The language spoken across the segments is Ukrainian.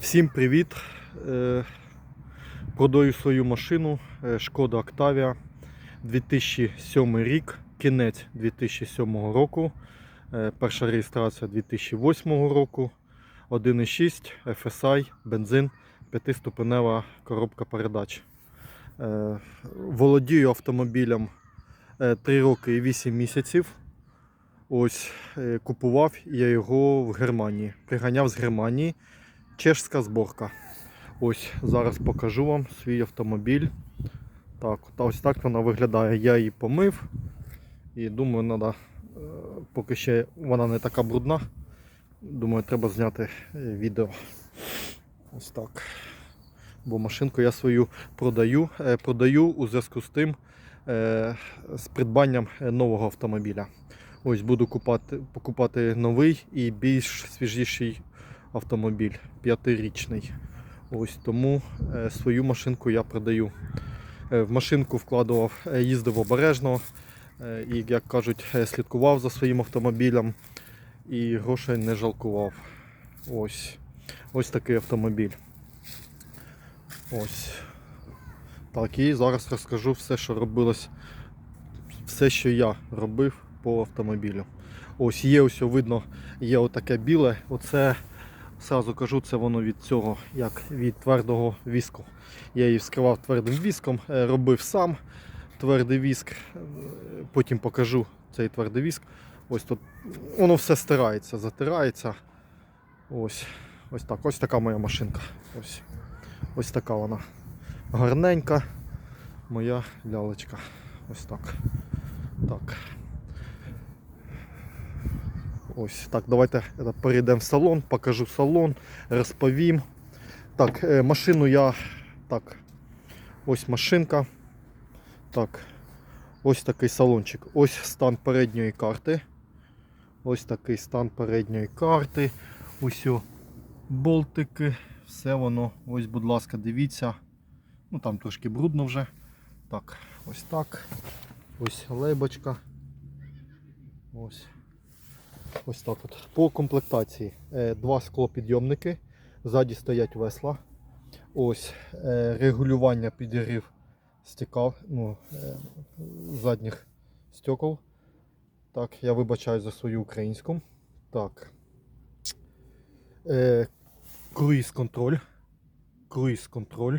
Всім привіт! Е, Продаю свою машину е, Шкода Octavia 2007 рік, кінець 2007 року, е, перша реєстрація 2008 року, 1,6 FSI, бензин, 5-ступенева коробка передач. Володію автомобілем 3 роки і 8 місяців. Ось купував я його в Германії. Приганяв з Германії. Чешська зборка. Ось зараз покажу вам свій автомобіль. Так, та ось так вона виглядає. Я її помив. І думаю, треба, поки ще вона не така брудна. Думаю, треба зняти е, відео. Ось так. Бо машинку я свою продаю. Е, Продаю у зв'язку з тим е, з придбанням е, нового автомобіля. Ось буду купати, покупати новий і більш свіжіший автомобіль, п'ятирічний. Ось тому е, свою машинку я продаю. Е, в машинку вкладував, е, їздив обережно і, як кажуть, слідкував за своїм автомобілем і грошей не жалкував. Ось, ось такий автомобіль. Ось. Так, і зараз розкажу все, що робилось, все, що я робив по автомобілю. Ось є ось видно, є отаке біле. Оце Сразу кажу, це воно від цього, як від твердого віску. Я її вскривав твердим віском, е, робив сам твердий віск. Е, Потім покажу цей твердий віск. Ось тут воно все стирається, затирається. Ось, ось так. Ось така моя машинка. Ось, ось така вона. Гарненька. Моя лялечка. Ось так. Так. Ось так, давайте е, перейдемо в салон, покажу салон, розповім. Так, е, машину я. Так, ось машинка. Так, ось такий салончик. Ось стан передньої карти. Ось такий стан передньої карти. Ось болтики. Все воно. Ось, будь ласка, дивіться. Ну там трошки брудно вже. Так, ось так. Ось лейбочка. Ось. Ось так от. По комплектації е, два склопідйомники, ззаді стоять весла. Ось е, регулювання підігрів стікав, ну, е, задніх стекол. Так, я вибачаю за свою українську. Так. Круїз контроль. Круїз контроль.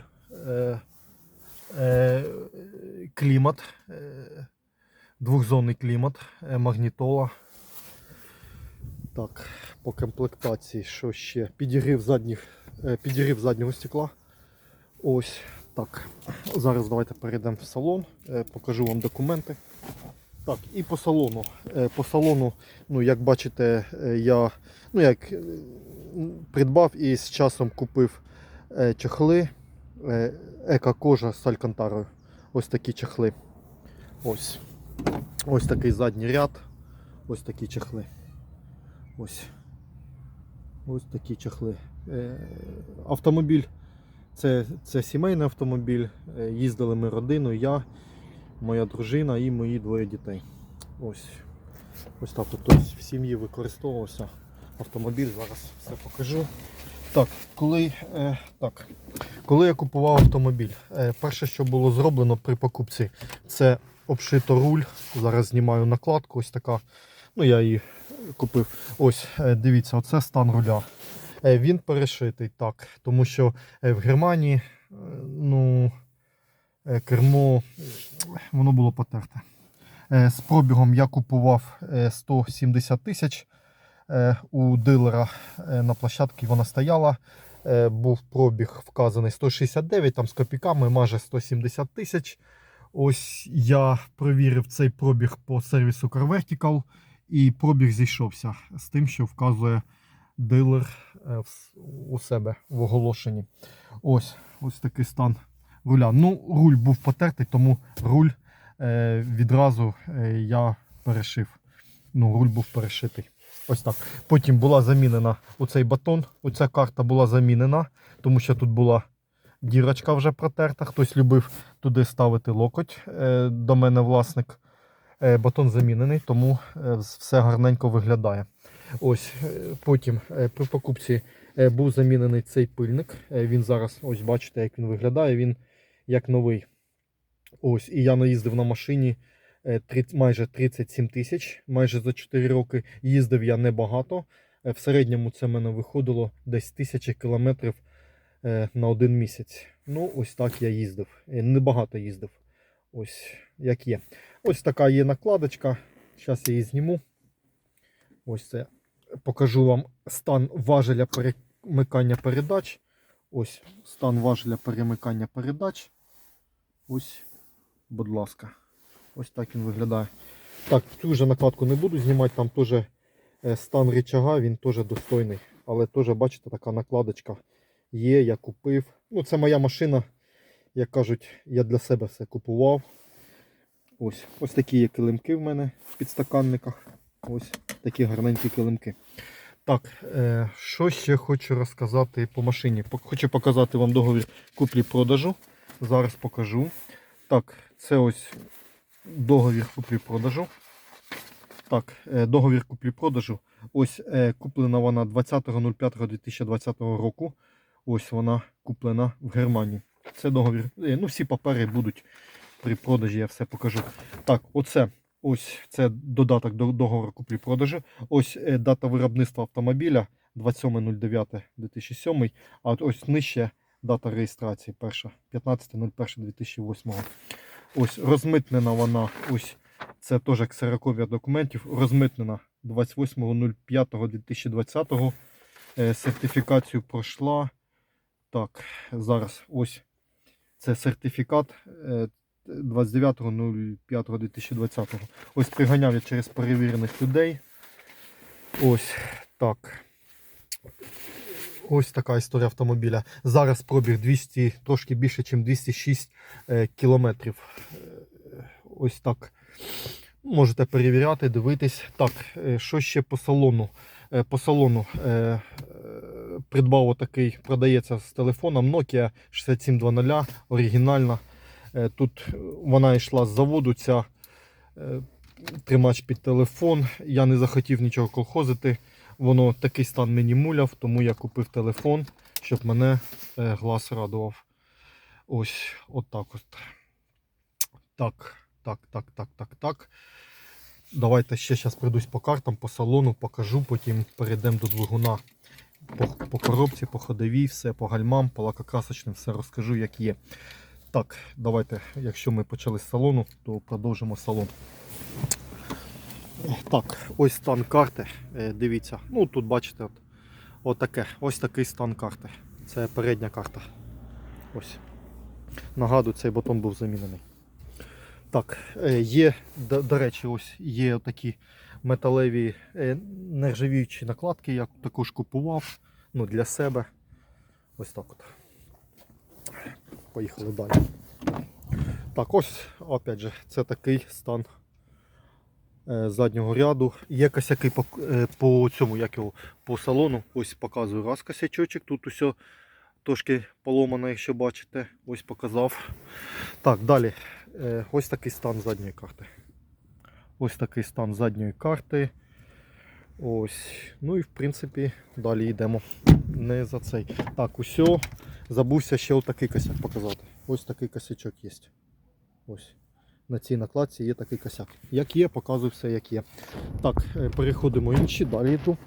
Клімат. Двохзонний клімат, магнітола. Так, по комплектації, що ще? Підігрів задніх, е, підігрів заднього стекла. Ось так. Зараз давайте перейдемо в салон, е, покажу вам документи. Так, і по салону. Е, По салону, ну, як бачите, я ну, як, придбав і з часом купив чехли е, еко-кожа з алькантарою. Ось такі чехли. Ось. Ось такий задній ряд. Ось такі чехли. Ось. Ось такі чехли. Е, Автомобіль це, це сімейний автомобіль. Е, Їздили ми родиною, я, моя дружина і мої двоє дітей. Ось. Ось так от тобто в сім'ї використовувався автомобіль, зараз все покажу. Так, коли, е, так, коли я купував автомобіль, е, перше, що було зроблено при покупці, це обшито руль. Зараз знімаю накладку, ось така. Ну, я її купив. Ось, е, дивіться, оце стан руля. Е, Він перешитий так, тому що е, в Германії ну, кермо воно було потерте. З пробігом я купував е, 170 тисяч у дилера на площадці вона стояла. Був пробіг вказаний 169, там з копійками, майже 170 тисяч. Ось я провірив цей пробіг по сервісу Car Vertical і пробіг зійшовся з тим, що вказує дилер е, у себе в оголошенні. Ось ось такий стан руля. Ну, руль був потертий, тому руль е, відразу е, я перешив. Ну, руль був перешитий. Ось так. Потім була замінена оцей батон. Оця карта була замінена, тому що тут була дірочка вже протерта. Хтось любив туди ставити локоть. До мене власник. Е, Батон замінений, тому е, все гарненько виглядає. Ось е, потім при покупці Був замінений цей пильник. Він зараз, ось бачите, як він виглядає. Він як новий. Ось, і я наїздив на машині е, 30 майже 37 тисяч, майже за 4 роки. Їздив я небагато. В середньому це в мене виходило десь тисячі кілометрів на один місяць. Ну, ось так я їздив. Небагато їздив. Ось як є. Ось така є накладочка. Зараз я її зніму. Ось це. Покажу вам стан важеля перемикання передач. Ось стан важеля перемикання передач. Ось, будь ласка. Ось так він виглядає. Так, цю вже накладку не буду знімати, там теж е, стан рычага, він теж достойний. Але теж, бачите, така накладочка є, я купив. Ну, це моя машина, як кажуть, я для себе все купував. Ось, ось такі є килимки в мене в підстаканниках. Ось такі гарненькі килимки. Так, е, що ще хочу розказати по машині. Хочу показати вам договір куплі-продажу. Зараз покажу. Так, це ось договір куплі-продажу. Так, е, договір куплі-продажу. Ось е, куплена вона 20.05.2020 року. Ось вона куплена в Германії. Це договір. е, Ну, всі папери будуть при продажі, я все покажу. Так, оце. Ось це додаток до договору куплі-продажу. Ось е, дата виробництва автомобіля 27.09.2007. А от ось нижче дата реєстрації перша 15.01.2008. Ось розмитнена вона. Ось це теж ксерокопія документів. Розмитнена 28.05.2020. Е, Сертифікацію пройшла. Так, зараз ось це сертифікат е, 29.05.2020. Ось приганяв я через перевірених людей. Ось так. Ось така історія автомобіля. Зараз пробіг 200, трошки більше, ніж 206 е, кілометрів. Е, Ось так. Можете перевіряти, дивитись. Так, е, що ще по салону? По салону придбав отакий, продається з телефоном Nokia 6700, оригінальна. Е, Тут вона йшла з заводу, ця е, тримач під телефон. Я не захотів нічого колхозити. Воно такий стан мені муляв, тому я купив телефон, щоб мене е, глаз радував. Ось отак от. Так, так, так, так, так, так. Давайте ще зараз пройдусь по картам, по салону, покажу, потім перейдемо до двигуна. По, по коробці, по ходовій, все, по гальмам, по лакокрасочним, все розкажу, як є. Так, давайте, якщо ми почали з салону, то продовжимо салон. Так, ось стан карти. Е, Дивіться. Ну тут бачите, от, от таке, ось такий стан карти. Це передня карта. Ось. Нагадую, цей батон був замінений. Так, е, є, до, до речі, ось є такі металеві е, нержавіючі накладки, я також купував ну, для себе. Ось так от. Поїхали далі. Так, ось, опять же, це такий стан е, заднього ряду. Є косяки по, е, по цьому, як його, по салону. Ось показую раз косячочок. Тут усе трошки поломано, якщо бачите. Ось показав. Так, далі. Е, ось такий стан задньої карти. Ось такий стан задньої карти. Ось. Ну і в принципі далі йдемо. Не за цей. Так, усе. Забувся ще отакий косяк показати. Ось такий косячок є. Ось. На цій накладці є такий косяк. Як є, показую все як є. Так, е, переходимо інші, далі йду.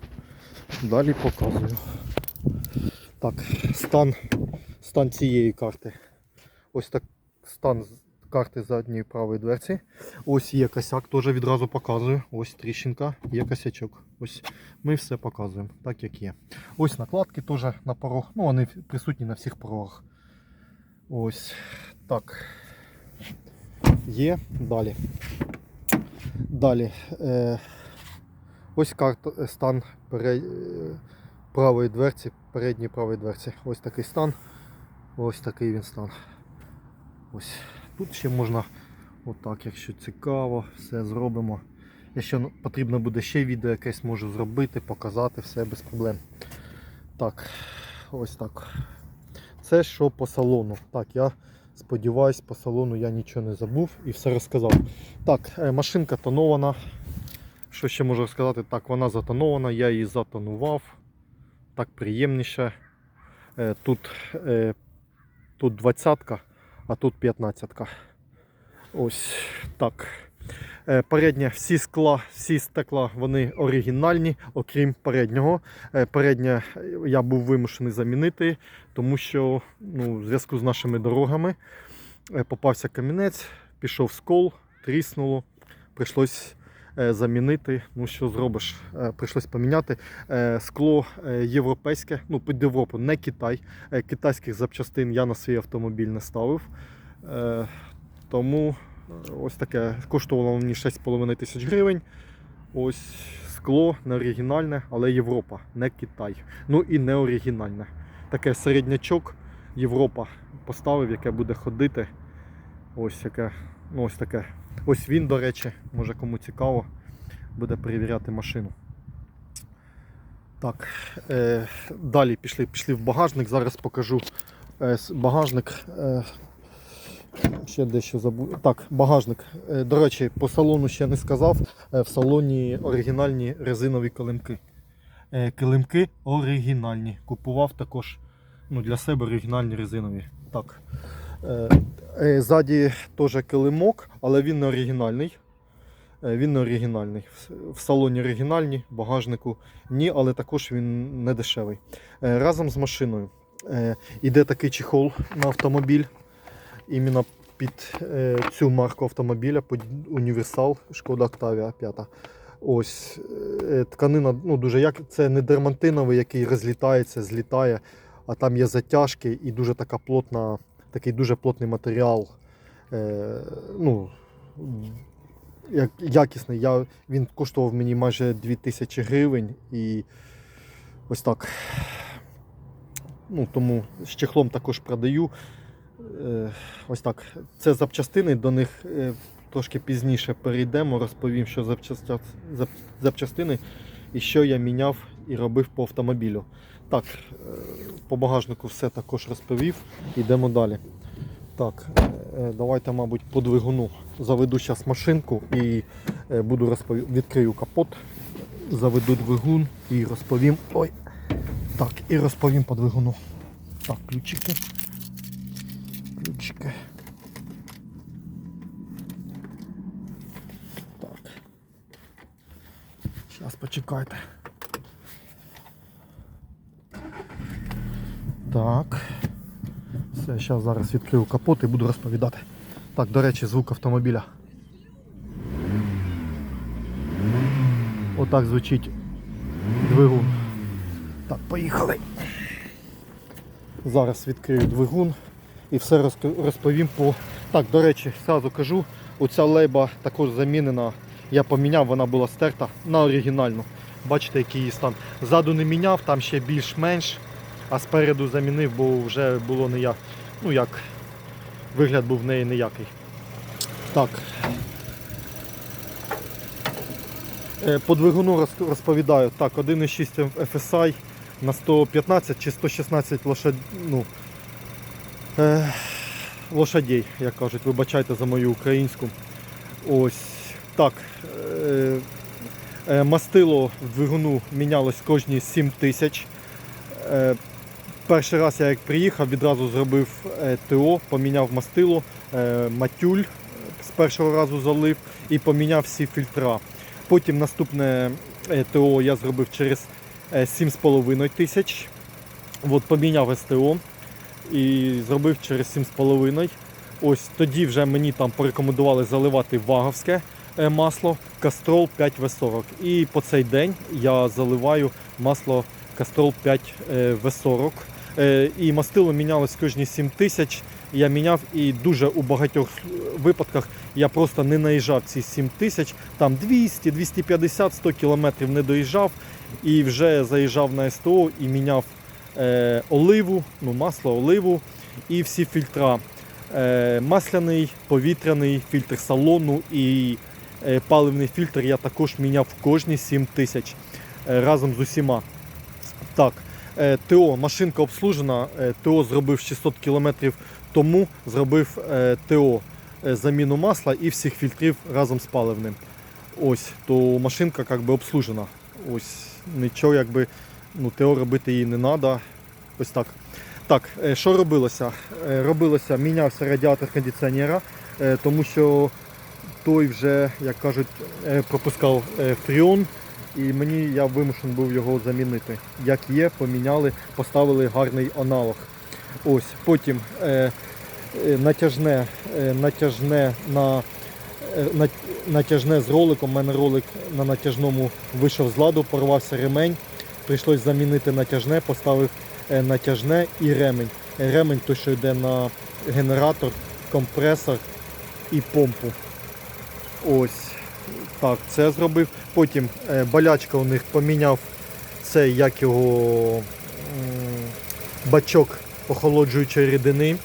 Далі показую. Так, стан, стан цієї карти. Ось так стан карти задньої правої дверці. Ось є косяк, теж відразу показую. Ось тріщинка, є косячок. Ось ми все показуємо, так як є. Ось накладки теж на порог. Ну, вони присутні на всіх порогах. Ось так. Є. Далі. Далі. Е, ось карта, е, стан пере, е, правої дверці, передньої правої дверці. Ось такий стан. Ось такий він стан. Ось. Тут ще можна, отак, якщо цікаво, все зробимо. Якщо потрібно буде ще відео якесь можу зробити, показати, все без проблем. Так, ось так. Це що по салону. Так, я сподіваюсь, по салону я нічого не забув і все розказав. Так, е, машинка тонована. Що ще можу розказати? Так, вона затонована, я її затонував. так приємніше. Е, Тут, е, тут 20-ка, а тут 15-ка. Ось так. Е, Переднє всі скла, всі стекла, вони оригінальні, окрім переднього. Е, Переднє я був вимушений замінити, тому що ну, в зв'язку з нашими дорогами е, попався камінець, пішов скол, тріснуло. Прийшлось е, замінити. Ну що зробиш? Е, Прийшлось поміняти. Е, Скло е, європейське, ну під Європу, не Китай. Е, Китайських запчастин я на свій автомобіль не ставив. Е, Тому е, ось таке коштувало мені 6,5 тисяч гривень. Ось скло не оригінальне, але Європа, не Китай. Ну і не оригінальне. Таке середнячок Європа поставив, яке буде ходити. Ось яке, ну ось таке. Ось він, до речі, може кому цікаво, буде перевіряти машину. Так, е, далі пішли, пішли в багажник. Зараз покажу е, багажник. Е, ще дещо забув. Так, багажник. Е, до речі, по салону ще не сказав. Е, в салоні оригінальні резинові килимки. Е, килимки оригінальні. Купував також ну, для себе оригінальні резинові. Так. Е, е, ззаді теж килимок, але він не оригінальний. Е, Він не оригінальний. В- салоні оригінальні, в багажнику ні, але також він не дешевий. Разом з машиною е, іде такий чехол на автомобіль. Іменно під цю марку автомобіля, під універсал Шкода Octavia 5. Ось тканина ну, дуже як це не дермантиновий, який розлітається, злітає, а там є затяжки і дуже така плотна, такий дуже плотний матеріал. Е, ну, як, якісний. Я, він коштував мені майже 2000 гривень і ось так. Ну, тому з чехлом також продаю. Е, ось так. Це запчастини, до них е, трошки пізніше перейдемо, розповім, що запчастя, зап, запчастини і що я міняв і робив по автомобілю. Так, е, по багажнику все також розповів. Йдемо далі. Так, е, давайте, мабуть, по двигуну заведу зараз машинку і е, буду розпові... відкрию капот, заведу двигун і розповім. Ой. Так, і розповім по двигуну. Так, ключики. Ключики. Так. Зараз почекайте. Так. Все, зараз зараз відкрию капот і буду розповідати. Так, до речі, звук автомобіля. Отак звучить двигун. Так, поїхали. Зараз відкрию двигун і все розповім по. Так, до речі, зразу кажу, оця лейба також замінена. Я поміняв, вона була стерта на оригінальну. Бачите, який її стан. Ззаду не міняв, там ще більш-менш, а спереду замінив, бо вже було не як. Ну як, вигляд був в неї ніякий. Так. Е, По двигуну розповідаю. Так, 1,6 FSI на 115 чи 116 лошад... ну, е, лошадей, як кажуть, вибачайте за мою українську. Ось так. Е, е, мастило в двигуну мінялось кожні 7 тисяч. Е, перший раз я як приїхав, відразу зробив е, ТО, поміняв мастило, е, матюль з першого разу залив і поміняв всі фільтра. Потім наступне е, ТО я зробив через е, 7,5 тисяч. От, поміняв СТО і зробив через 7,5. Ось тоді вже мені там порекомендували заливати ваговське е, масло Кастрол 5В40. І по цей день я заливаю масло Кастрол 5 е, В40. Е, І мастило мінялось кожні 7 тисяч. Я міняв і дуже у багатьох випадках я просто не наїжджав ці 7 тисяч. Там 200, 250, 100 кілометрів не доїжджав і вже заїжджав на СТО і міняв е, оливу, ну масло, оливу і всі фільтра. Е, масляний, повітряний, фільтр салону і е, паливний фільтр я також міняв кожні 7 тисяч е, разом з усіма. Так, е, ТО, машинка обслужена, е, ТО зробив 600 км тому, зробив е, ТО е, заміну масла і всіх фільтрів разом з паливним. Ось, то машинка як би обслужена. Ось нічого якби Ну, ТО робити її не треба. Ось так. Так, е, що робилося? Е, Робилося, мінявся радіатор кондиціонера, е, тому що той вже, як кажуть, е, пропускав е, фріон, і мені я вимушений був його замінити. Як є, поміняли, поставили гарний аналог. Ось, потім е, е, натяжне, е, натяжне на е, натяжне з роликом. У мене ролик на натяжному вийшов з ладу, порвався ремень. Прийшлось замінити натяжне, поставив е, натяжне і ремень. Ремень той, що йде на генератор, компресор і помпу. Ось так, це зробив. Потім е, болячка у них поміняв цей, як його бачок охолоджуючої рідини.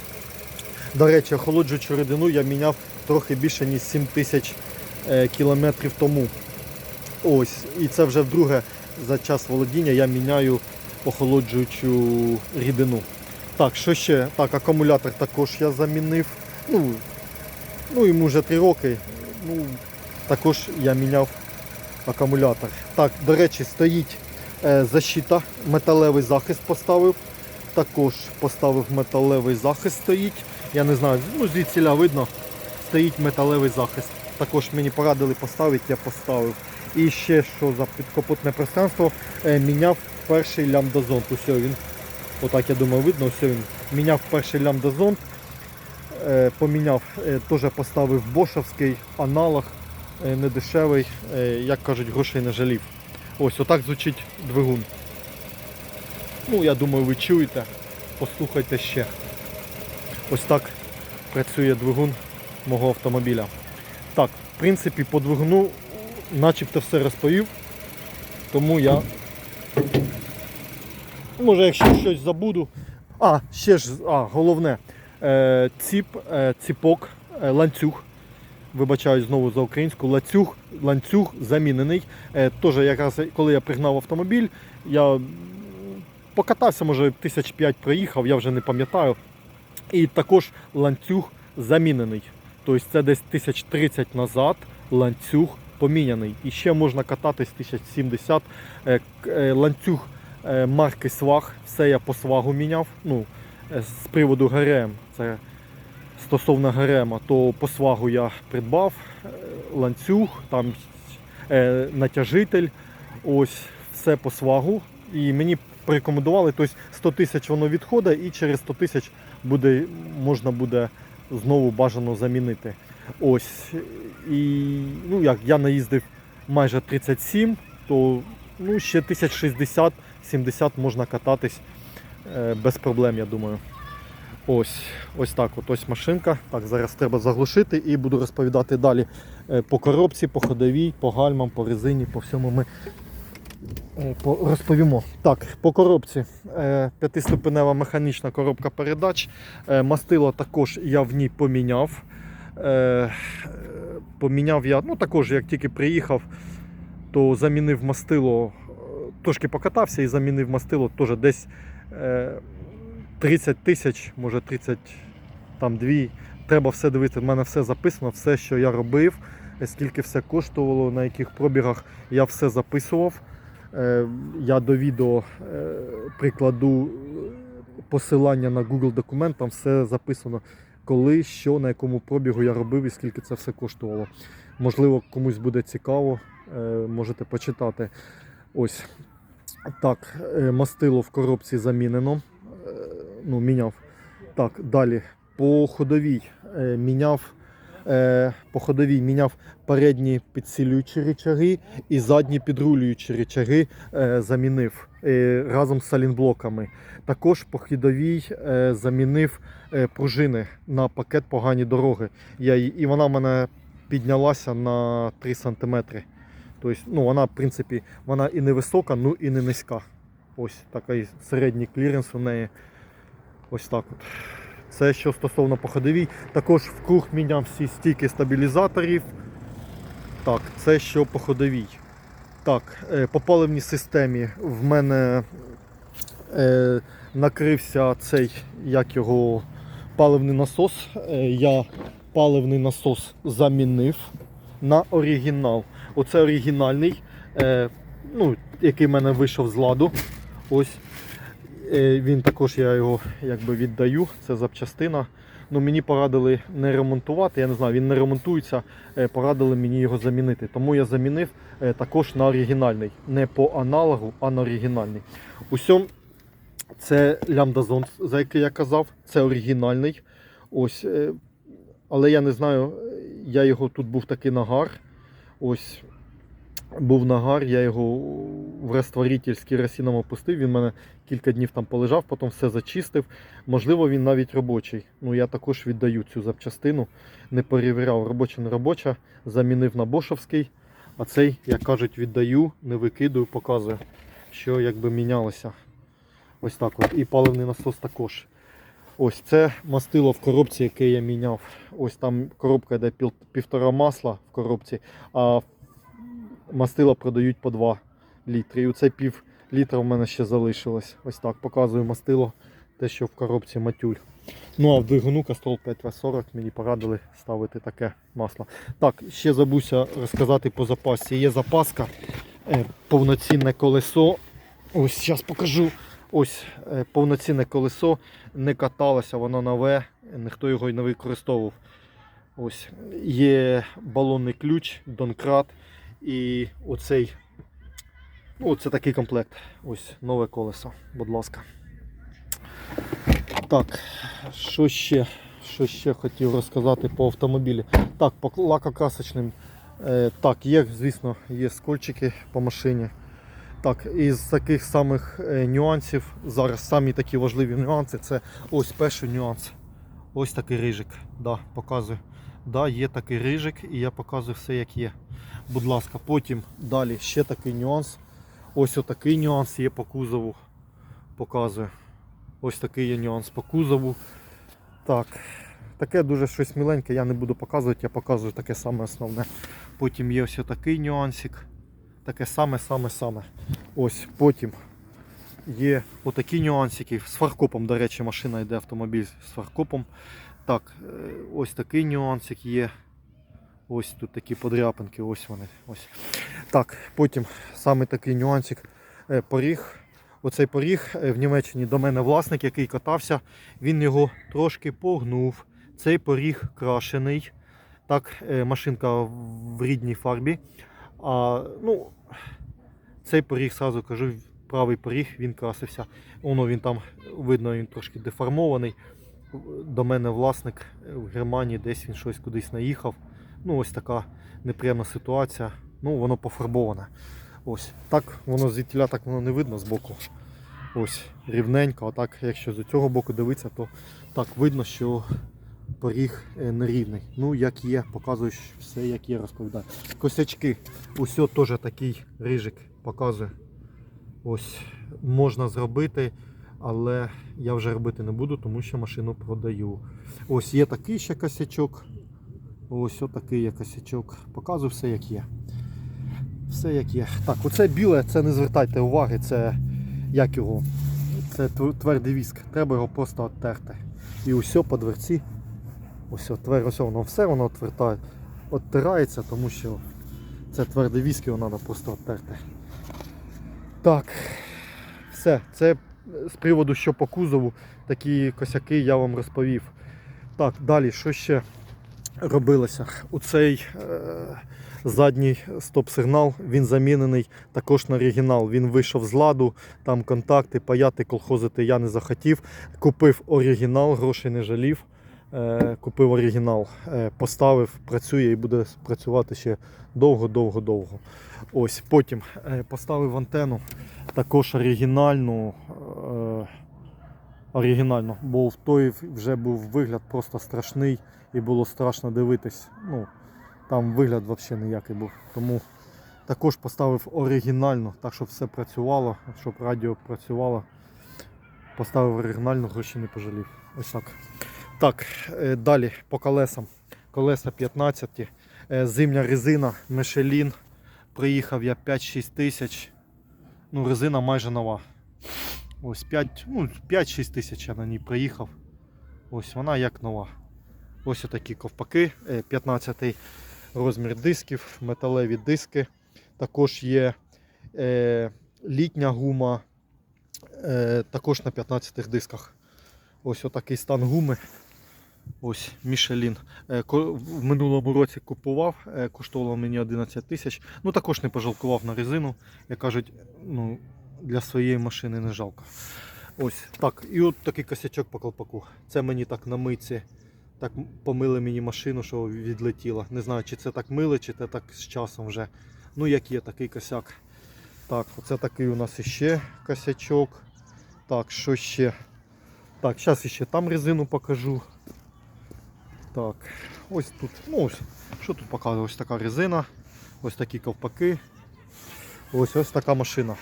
До речі, охолоджуючу рідину я міняв трохи більше, ніж 7 тисяч е, кілометрів тому. Ось, і це вже вдруге за час володіння я міняю охолоджуючу рідину. Так, що ще? Так, акумулятор також я замінив. Ну, ну йому вже 3 роки. Ну, також я міняв акумулятор. Так, до речі, стоїть е, защита, металевий захист поставив. Також поставив металевий захист стоїть. Я не знаю, ну звідсіля видно, стоїть металевий захист. Також мені порадили поставити, я поставив. І ще що за підкапотне пространство, е, міняв перший лямбдазон. Ось він, отак я думаю, видно, ось він. Міняв перший лямбдазон, е, поміняв, теж поставив бошовський аналог, недешевий, е, як кажуть, грошей не жалів. Ось отак звучить двигун. Ну, я думаю, ви чуєте. Послухайте ще. Ось так працює двигун мого автомобіля. Так, в принципі, по двигуну начебто все розповів. Тому я. Може, якщо щось забуду. А, ще ж, а, головне. Е, ціп, е, ціпок, е, ланцюг. Вибачаю знову за українську. Ланцюг, ланцюг замінений. Е, Теж якраз коли я пригнав автомобіль, я покатався, може, тисяч п'ять проїхав, я вже не пам'ятаю. І також ланцюг замінений. Тобто це десь 1030 назад ланцюг поміняний. І ще можна кататись 1070. Е, е, Ланцюг марки Сваг, все я по свагу міняв. Ну, з приводу ГРМ, це стосовно ГРМ, то по свагу я придбав е, ланцюг, там е, натяжитель, ось все по свагу. І мені порекомендували, тобто 100 тисяч воно відходить і через 100 тисяч буде, можна буде знову бажано замінити. Ось. І ну, як я наїздив майже 37, то ну, ще 1060-70 можна кататись е, без проблем, я думаю. Ось, ось так, от ось машинка. Так, зараз треба заглушити і буду розповідати далі е, по коробці, по ходовій, по гальмам, по резині, по всьому ми е, розповімо. Так, по коробці. Е, П'ятиступенева механічна коробка передач. Мастило також я в ній поміняв. Поміняв я, ну також як тільки приїхав, то замінив мастило, трошки покатався і замінив мастило теж десь 30 тисяч, може 30 там дві. Треба все дивитися. В мене все записано, все, що я робив, е, скільки все коштувало, на яких пробігах я все записував. Е, Я до відео е, прикладу посилання на Google документ, там все записано, коли, що, на якому пробігу я робив і скільки це все коштувало. Можливо, комусь буде цікаво, можете почитати. Ось так, мастило в коробці замінено. Ну, міняв. Так, далі. По ходовій е, міняв. Е, по ходовій міняв передні підсилюючі речаги і задні підрулюючі речаги е, замінив е, разом з салінблоками. Також по ходовій е, замінив е, пружини на пакет погані дороги. Я, і вона в мене піднялася на 3 см. Тобто, ну, вона, в принципі, вона і не висока, ну і не низька. Ось такий середній кліренс у неї. Ось так от. Це що стосовно по ходовій. Також в круг міняв всі стійки стабілізаторів. Так, це що по ходовій. Так, е, по паливній системі в мене е, накрився цей, як його, паливний насос. Е, я паливний насос замінив на оригінал. Оце оригінальний, е, ну, який в мене вийшов з ладу. Ось. Е, Він також я його якби віддаю, це запчастина. Ну, мені порадили не ремонтувати, я не знаю, він не ремонтується, е, порадили мені його замінити. Тому я замінив е, також на оригінальний. Не по аналогу, а на оригінальний. Усьом це лямбда зон, за який я казав, це оригінальний. Ось, але я не знаю, я його тут був такий нагар. Ось був нагар, я його в рестворитель з керосином опустив. Він мене кілька днів там полежав, потім все зачистив. Можливо, він навіть робочий. Ну я також віддаю цю запчастину. Не перевіряв, робоча не робоча. Замінив на бошовський. А цей, як кажуть, віддаю, не викидую, показую, що якби мінялося. Ось так от. І паливний насос також. Ось це мастило в коробці, яке я міняв. Ось там коробка йде півтора масла в коробці, а мастила продають по 2 літри. І оце пів літра в мене ще залишилось. Ось так показую мастило, те, що в коробці матюль. Ну а в двигуну Castrol 5В40 мені порадили ставити таке масло. Так, ще забувся розказати по запасі. Є запаска, е, повноцінне колесо. Ось зараз покажу. Ось е, повноцінне колесо не каталося, воно нове, ніхто його й не використовував. Ось є балонний ключ, донкрат і оцей. Ну, такий комплект. Ось нове колесо, будь ласка. Так, що ще? Що ще хотів розказати по автомобілі? Так, по лакокрасочним. Е, так, є, звісно, є скольчики по машині. Так, із таких самих е, нюансів, зараз самі такі важливі нюанси, це ось перший нюанс. Ось такий рижик. Да, показую. Да, є такий рижик і я показую все як є. Будь ласка, потім далі ще такий нюанс. Ось отакий нюанс є по кузову. Показую. Ось такий є нюанс по кузову. Так, таке дуже щось міленьке, я не буду показувати, я показую таке саме основне. Потім є ось такий нюансик. Таке саме-саме-саме. Ось потім є отакі нюансики. З фаркопом, до речі, машина йде автомобіль з фаркопом. Так, е, ось такий нюансик є. Ось тут такі подряпинки, ось вони. Ось. Так, потім саме такий нюансик. Е, Поріг. Оцей поріг е, в Німеччині до мене власник, який катався, він його трошки погнув. Цей поріг крашений. Так, машинка в рідній фарбі. А, ну, цей поріг, сразу кажу, правий поріг, він красився. Воно він там, видно, він трошки деформований. До мене власник в Германії десь він щось кудись наїхав. Ну, ось така неприємна ситуація. Ну, воно пофарбоване. Ось. Так воно звідтіля так воно не видно з боку. Ось, рівненько. А так, якщо з цього боку дивитися, то так видно, що поріг е, нерівний. Ну, як є, показую все, як є, розповідаю. Косячки. Усе теж такий рижик показує. Ось можна зробити, але я вже робити не буду, тому що машину продаю. Ось є такий ще косячок. Ось отакий є косячок. Показую все як є. Все як є. Так, оце біле, це не звертайте уваги, це як його. Це тв- твердий віск. Треба його просто оттерти. І усе по дверці. Ось твер, ось воно все воно отвертає, оттирається, тому що це твердий віск, його треба просто оттерти. Так, все, це з приводу, що по кузову, такі косяки я вам розповів. Так, далі, що ще робилося? Оцей е, задній стоп-сигнал, він замінений також на оригінал. Він вийшов з ладу, там контакти, паяти, колхозити я не захотів. Купив оригінал, грошей не жалів. Е, купив оригінал, е, поставив, працює і буде працювати ще довго-довго-довго. Ось потім е, поставив антенну, також оригінальну. Е, бо в той вже був вигляд просто страшний і було страшно дивитись. Ну, там вигляд взагалі ніякий був. Тому також поставив оригінальну, так щоб все працювало, щоб радіо працювало. Поставив оригінальну, гроші не пожалів. Ось так. Так, е, далі по колесам. Колеса 15, е, зимня резина, Michelin. Приїхав я 5-6 тисяч. Ну, резина майже нова. Ось 5, ну, 5-6 тисяч я на ній приїхав. Ось вона як нова. Ось такі ковпаки, е, 15 розмір дисків, металеві диски. Також є е, літня гума Е, також на 15 дисках. Ось отакий стан гуми. Ось Мішелін. Е, в минулому році купував, е, коштувало мені 11 тисяч. Ну також не пожалкував на резину. Як кажуть, ну, для своєї машини не жалко. Ось так. І от такий косячок по колпаку. Це мені так на митці. Так помили мені машину, що відлетіла. Не знаю, чи це так мили, чи це так з часом вже. Ну, як є такий косяк. Так, оце такий у нас іще косячок. Так, що ще? Так, зараз іще там резину покажу. Так, ось тут, ну ось, що тут показує? Ось така резина, ось такі ковпаки. Ось ось така машина.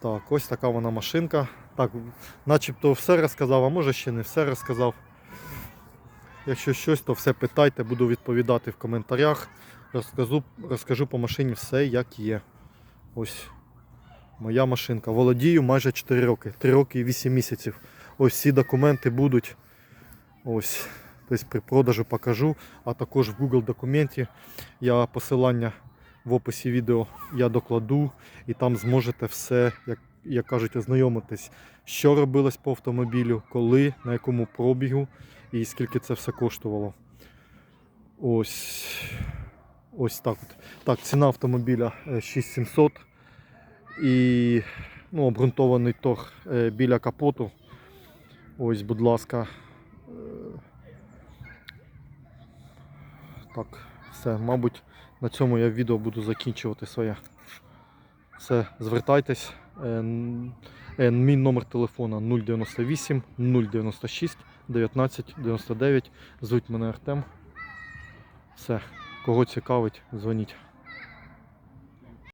Так, ось така вона машинка. Так, начебто все розказав, а може ще не все розказав. Якщо щось, то все питайте, буду відповідати в коментарях. Розкажу, розкажу по машині все як є. Ось моя машинка. Володію майже 4 роки. 3 роки і 8 місяців. Ось всі документи будуть. Ось. Тобто при продажу покажу. А також в Google документі я посилання в описі відео я докладу і там зможете все, як, як кажуть, ознайомитись, що робилось по автомобілю, коли, на якому пробігу і скільки це все коштувало. Ось. Ось так от. Так, ціна автомобіля е, 6700 і ну, обґрунтований торг е, біля капоту. Ось, будь ласка. Е, Так, все, мабуть, на цьому я відео буду закінчувати своє. Все, звертайтесь. Е, е, Мій номер телефона 098 096 19 99. Звуть мене Артем. Все, кого цікавить, дзвоніть.